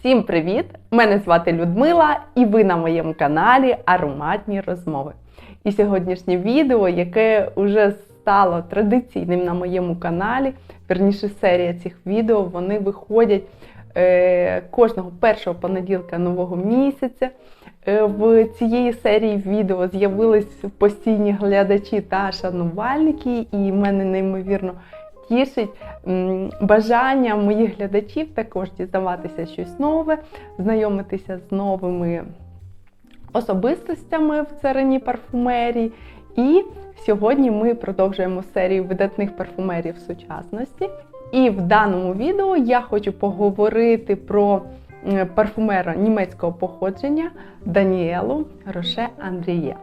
Всім привіт! Мене звати Людмила, і ви на моєму каналі Ароматні розмови. І сьогоднішнє відео, яке вже стало традиційним на моєму каналі, верніше серія цих відео, вони виходять е, кожного першого понеділка нового місяця. Е, в цієї серії відео з'явились постійні глядачі та шанувальники, і мене неймовірно тішить бажання моїх глядачів також дізнаватися щось нове, знайомитися з новими особистостями в царині парфумерії. І сьогодні ми продовжуємо серію видатних парфумерів сучасності. І в даному відео я хочу поговорити про парфумера німецького походження Даніелу Роше Андріє.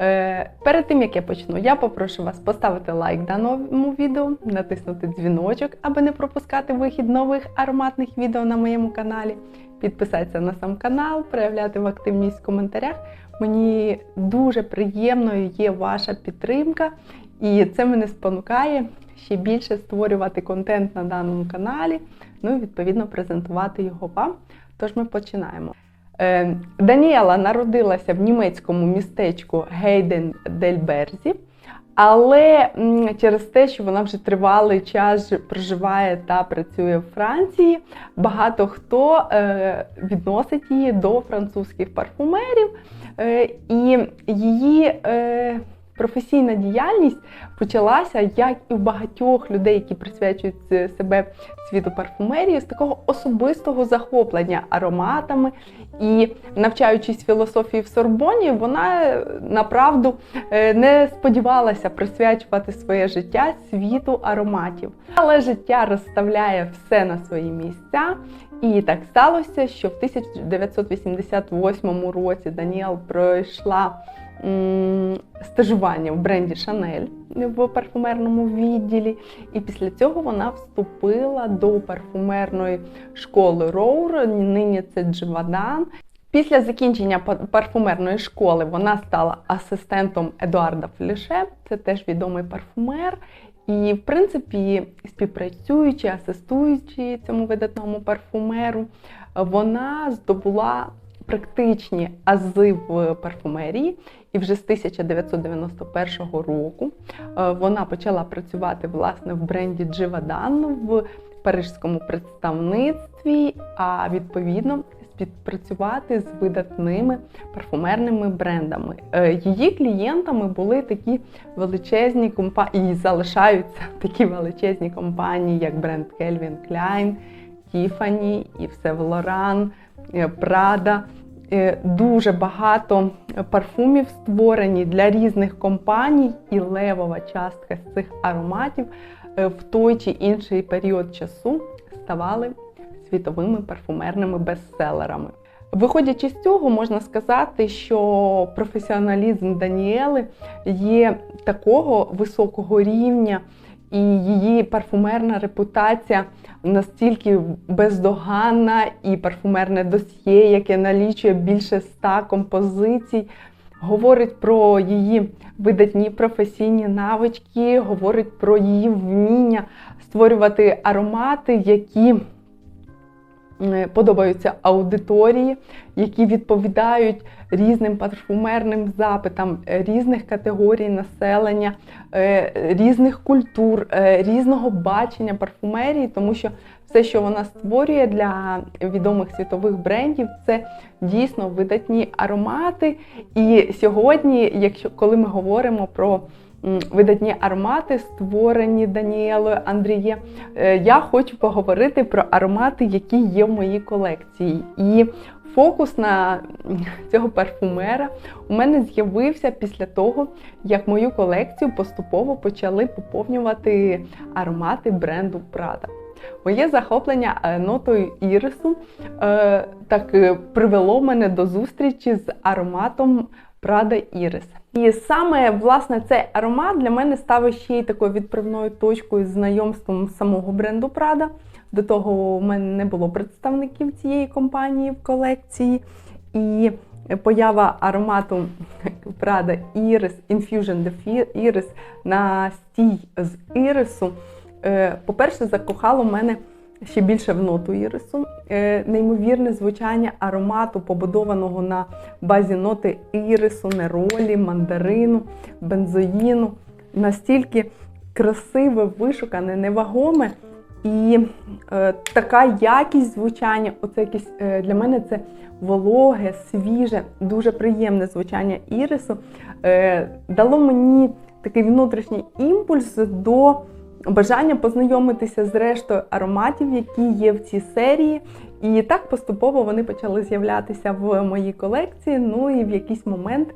Е, Перед тим як я почну, я попрошу вас поставити лайк даному відео, натиснути дзвіночок, аби не пропускати вихід нових ароматних відео на моєму каналі. Підписатися на сам канал, проявляти в активність в коментарях. Мені дуже приємною є ваша підтримка, і це мене спонукає ще більше створювати контент на даному каналі, ну і відповідно презентувати його вам. Тож ми починаємо. Е, Даніела народилася в німецькому містечку Гейден-дель-Берзі, але через те, що вона вже тривалий час проживає та працює в Франції, багато хто е, відносить її до французьких парфумерів, Е, і її професійна діяльність почалася, як і в багатьох людей, які присвячують себе світу парфумерії, з такого особистого захоплення ароматами. І навчаючись філософії в Сорбоні, вона е, направду е, не сподівалася присвячувати своє життя світу ароматів. Але життя розставляє все на свої місця. І так сталося, що в 1988 році Даніел пройшла стажування в бренді Шанель в парфумерному відділі. І після цього вона вступила до парфумерної школи Роур, нині це Дживадан. Після закінчення парфумерної школи вона стала асистентом Едуарда Фліше, це теж відомий парфумер. І, в принципі, співпрацюючи, асистуючи цьому видатному парфумеру, вона здобула практичні ази в парфумерії. І вже з 1991 року е, вона почала працювати власне в бренді Дживадан в парижському представництві, а відповідно співпрацювати з видатними парфумерними брендами. Е, Її клієнтами були такі величезні компанії, і залишаються такі величезні компанії, як бренд Calvin Klein, Tiffany, Yves Saint Laurent. Е, Дуже багато парфумів створені для різних компаній, і левова частка з цих ароматів е, в той чи інший період часу ставали світовими парфумерними бестселерами. Виходячи з цього, можна сказати, що професіоналізм Даніели є такого високого рівня, і її парфумерна репутація настільки бездоганна, і парфумерне досьє, яке налічує більше ста композицій, говорить про її видатні професійні навички, говорить про її вміння створювати аромати, які подобаються аудиторії, які відповідають різним парфумерним запитам е, різних категорій населення, е, різних культур, е, різного бачення парфумерії, тому що все, що вона створює для відомих світових брендів, це дійсно видатні аромати. І сьогодні, якщо коли ми говоримо про видатні аромати, створені Даніелою Андріє, е, я хочу поговорити про аромати, які є в моїй колекції. І фокус на цього парфумера у мене з'явився після того, як мою колекцію поступово почали поповнювати аромати бренду Prada. Моє захоплення е, нотою ірису е, так привело мене до зустрічі з ароматом Prada Iris. І саме власне цей аромат для мене став ще й такою відправною точкою з знайомством самого бренду Prada. До того у мене не було представників цієї компанії в колекції. І поява аромату Prada Iris Infusion de Iris на стій з ірису, е, по-перше, закохало мене ще більше в ноту ірису. Е, Неймовірне звучання аромату, побудованого на базі ноти ірису, неролі, мандарину, бензоїну. Настільки красиве, вишукане, невагоме. І е, така якість звучання, оце якесь е, для мене це вологе, свіже, дуже приємне звучання ірису, е, дало мені такий внутрішній імпульс до бажання познайомитися з рештою ароматів, які є в цій серії. І так поступово вони почали з'являтися в моїй колекції. Ну і в якийсь момент.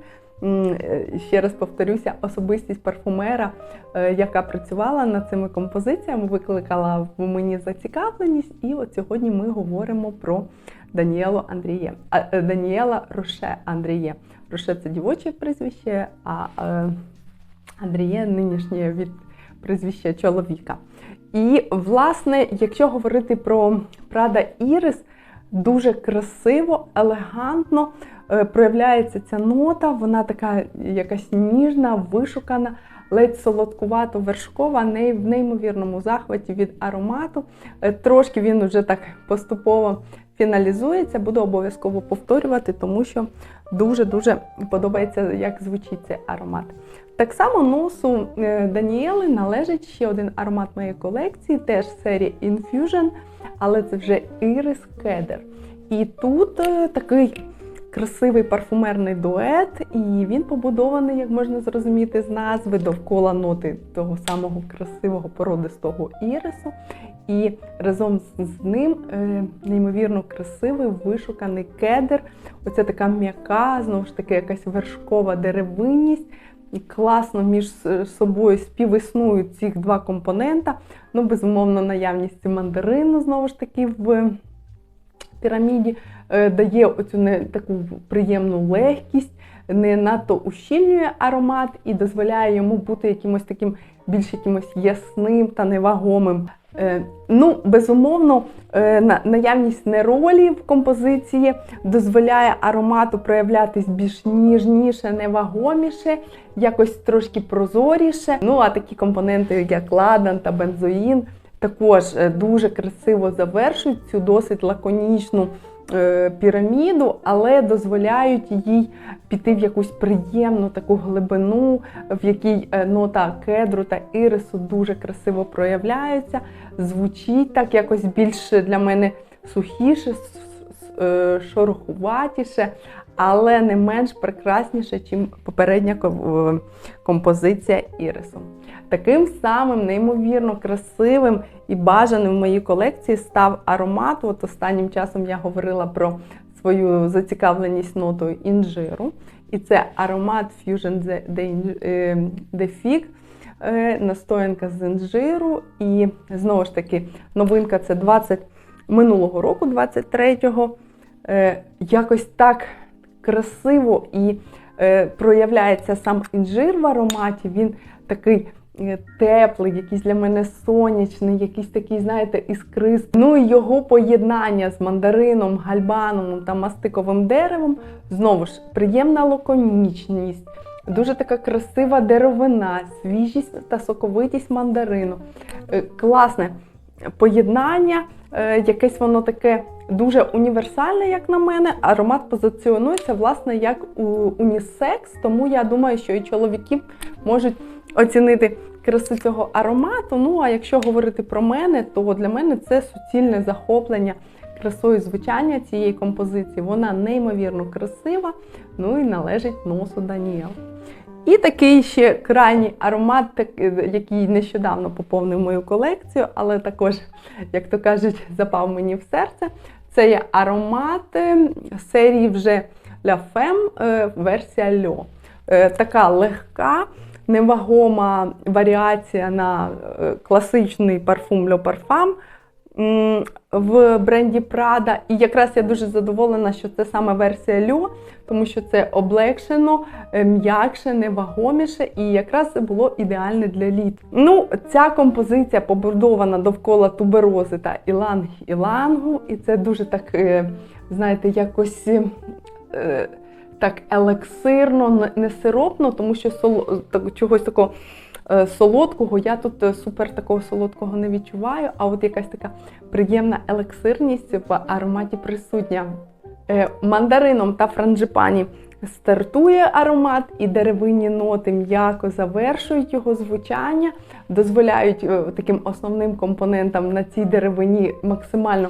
е, Ще раз повторюся, особистість парфумера, е, яка працювала над цими композиціями, викликала в мені зацікавленість. І от сьогодні ми говоримо про Даніелу Андріє. А, е, Даніела Роше Андріє. Роше це дівоче прізвище, а Андріє нинішнє від прізвища чоловіка. І, власне, якщо говорити про Прада Ірис, дуже красиво, елегантно е, проявляється ця нота. Вона така якась ніжна, вишукана, ледь солодкувато вершкова, не в неймовірному захваті від аромату. Е, Трошки він вже так поступово фіналізується. Буду обов'язково повторювати, тому що дуже-дуже подобається, як звучить цей аромат. Так само носу е, Даніели належить ще один аромат моєї колекції, теж серії Infusion, але це вже Iris Кедр. І тут е, такий красивий парфумерний дует, і він побудований, як можна зрозуміти, з назви довкола ноти того самого красивого породистого ірису. І разом з ним е, неймовірно красивий вишуканий кедр. Оця така м'яка, знову ж таки, якась вершкова деревинність. Класно між собою співіснують ці два компонента. Ну, безумовно, наявність мандарину, знову ж таки, в піраміді е, дає оцю не таку приємну легкість, не надто ущільнює аромат і дозволяє йому бути якимось таким більш якимось ясним та невагомим. Е, Ну, безумовно, е, наявність неролі в композиції дозволяє аромату проявлятись більш ніжніше, невагоміше, якось трошки прозоріше. Ну, а такі компоненти, як ладан та бензоїн, також е, дуже красиво завершують цю досить лаконічну піраміду, але дозволяють їй піти в якусь приємну таку глибину, в якій е, нота кедру та ірису дуже красиво проявляється, звучить так якось більше для мене сухіше, е, шорохуватіше, але не менш прекрасніше, ніж попередня композиція ірису. Таким самим неймовірно красивим і бажаним в моїй колекції став аромат. От останнім часом я говорила про свою зацікавленість нотою інжиру. І це аромат Fusion de, е, Fig, е, настоянка з інжиру. І знову ж таки, новинка це 20 минулого року, 23-го. Е, Якось так красиво і е, проявляється сам інжир в ароматі. Він такий е, теплий, якийсь для мене сонячний, якийсь такий, знаєте, іскристий. Ну і його поєднання з мандарином, гальбаном та мастиковим деревом. Знову ж приємна лаконічність. Дуже така красива деревина, свіжість та соковитість мандарину. Е, Класне поєднання, е, якесь воно таке дуже універсальне, як на мене. Аромат позиціонується власне як у унісекс, тому я думаю, що і чоловіки можуть оцінити красу цього аромату. Ну а якщо говорити про мене, то для мене це суцільне захоплення красою звучання цієї композиції. Вона неймовірно красива, ну і належить носу Даніел. І такий ще крайній аромат, е, який нещодавно поповнив мою колекцію, але також, як то кажуть, запав мені в серце. Це є аромат е, серії вже La Femme, е, версія Льо. Така легка, невагома варіація на класичний парфум Le Parfum в бренді Prada. І якраз я дуже задоволена, що це саме версія Льо, тому що це облегшено, е, м'якше, невагоміше, і якраз це було ідеальне для літ. Ну, ця композиція побудована довкола туберози та іланг-ілангу, і це дуже так, е, знаєте, якось. е, Так елексирно, не- сиропно, тому що соло, так, чогось такого солодкого. Я тут е, супер такого солодкого не відчуваю, а от якась така приємна елексирність в ароматі присутня. Е, Мандарином та франджипані стартує аромат, і деревинні ноти м'яко завершують його звучання, дозволяють е, таким основним компонентам на цій деревині максимально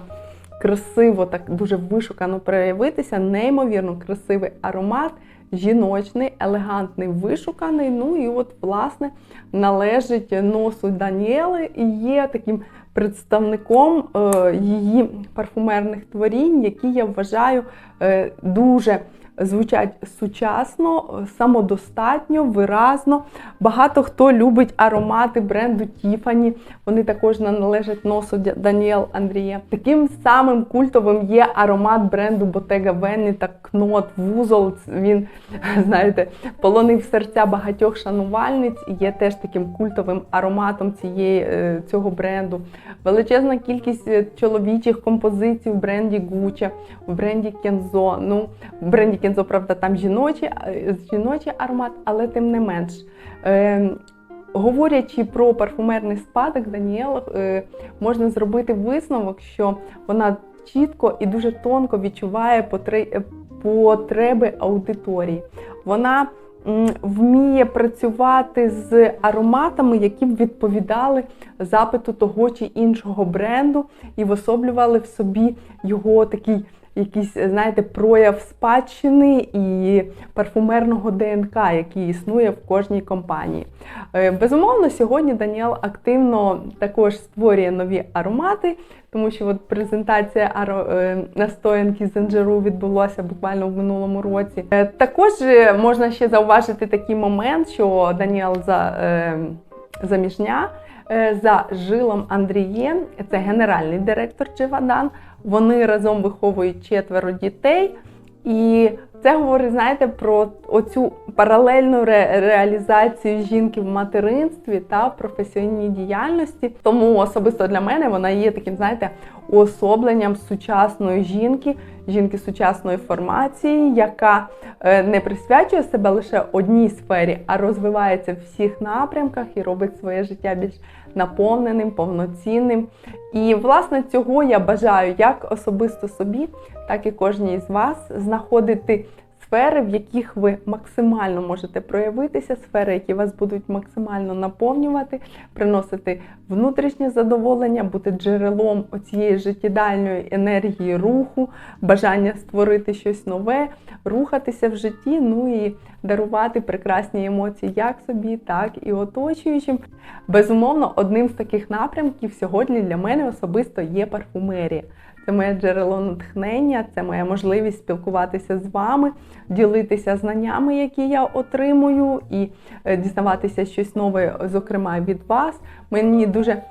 красиво, так дуже вишукано проявитися. Неймовірно красивий аромат, жіночний, елегантний, вишуканий. Ну і от, власне, належить носу Даніели і є таким представником е, її парфумерних творінь, які я вважаю е, дуже звучать сучасно, самодостатньо, виразно. Багато хто любить аромати бренду Tiffany. Вони також належать носу Даніел Андріє. Таким самим культовим є аромат бренду Bottega Veneta Knot Вузол. Він, знаєте, полонив серця багатьох шанувальниць і є теж таким культовим ароматом цієї, е, цього бренду. Величезна кількість е, чоловічих композицій в бренді Gucci, в бренді Kenzo. Ну, в бренді Kenzo, правда, там жіночий, жіночий аромат, але тим не менш. Е, Говорячи про парфумерний спадок, Даніел, е, можна зробити висновок, що вона чітко і дуже тонко відчуває е, потреби аудиторії. Вона вміє працювати з ароматами, які б відповідали запиту того чи іншого бренду, і висоблювали в собі його такий якийсь, знаєте, прояв спадщини і парфумерного ДНК, який існує в кожній компанії. Е, Безумовно, сьогодні Даніел активно також створює нові аромати, тому що от презентація е, настоянки з інжиру відбулася буквально в минулому році. Е, Також можна ще зауважити такий момент, що Даніел за заміжня за Жилом Андрієм, це генеральний директор Дживадан. Вони разом виховують четверо дітей. І це говорить, знаєте, про оцю паралельну ре- реалізацію жінки в материнстві та професійній діяльності. Тому особисто для мене вона є таким, знаєте, уособленням сучасної жінки, жінки сучасної формації, яка е, не присвячує себе лише одній сфері, а розвивається в всіх напрямках і робить своє життя більш наповненим, повноцінним. І власне цього я бажаю як особисто собі, так і кожній з вас знаходити сфери, в яких ви максимально можете проявитися, сфери, які вас будуть максимально наповнювати, приносити внутрішнє задоволення, бути джерелом оцієї життєдальної енергії руху, бажання створити щось нове, рухатися в житті, ну і дарувати прекрасні емоції як собі, так і оточуючим. Безумовно, одним з таких напрямків сьогодні для мене особисто є парфумерія. Це моє джерело натхнення, це моя можливість спілкуватися з вами, ділитися знаннями, які я отримую, і е, дізнаватися щось нове, зокрема від вас. Мені дуже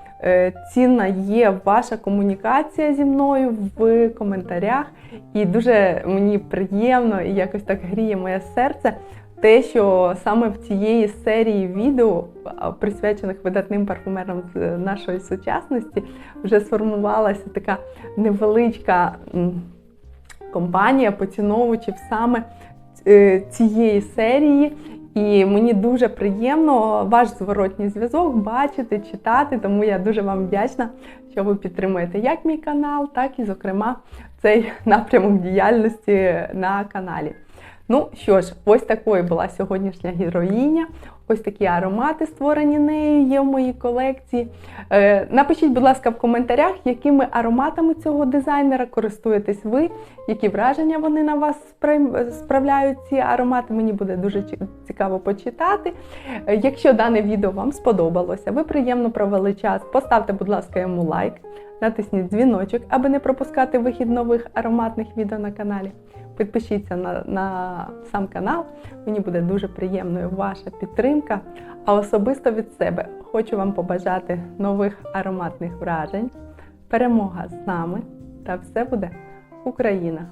цінна є ваша комунікація зі мною в коментарях, і дуже мені приємно і якось так гріє моє серце. Те, що саме в цієї серії відео, присвячених видатним парфумерам з нашої сучасності, вже сформувалася така невеличка компанія поціновувачів саме е, цієї серії. І мені дуже приємно ваш зворотній зв'язок бачити, читати. Тому я дуже вам вдячна, що ви підтримуєте як мій канал, так і, зокрема, цей напрямок діяльності на каналі. Ну що ж, ось такою була сьогоднішня героїня. Ось такі аромати створені нею є в моїй колекції. Е, напишіть, будь ласка, в коментарях, якими ароматами цього дизайнера користуєтесь ви, які враження вони на вас справляють ці аромати. Мені буде дуже цікаво почитати. Е, Якщо дане відео вам сподобалося, ви приємно провели час, поставте, будь ласка, йому лайк, натисніть дзвіночок, аби не пропускати вихід нових ароматних відео на каналі. Підпишіться на, на сам канал, мені буде дуже приємною ваша підтримка. А особисто від себе хочу вам побажати нових ароматних вражень, перемога з нами та все буде Україна!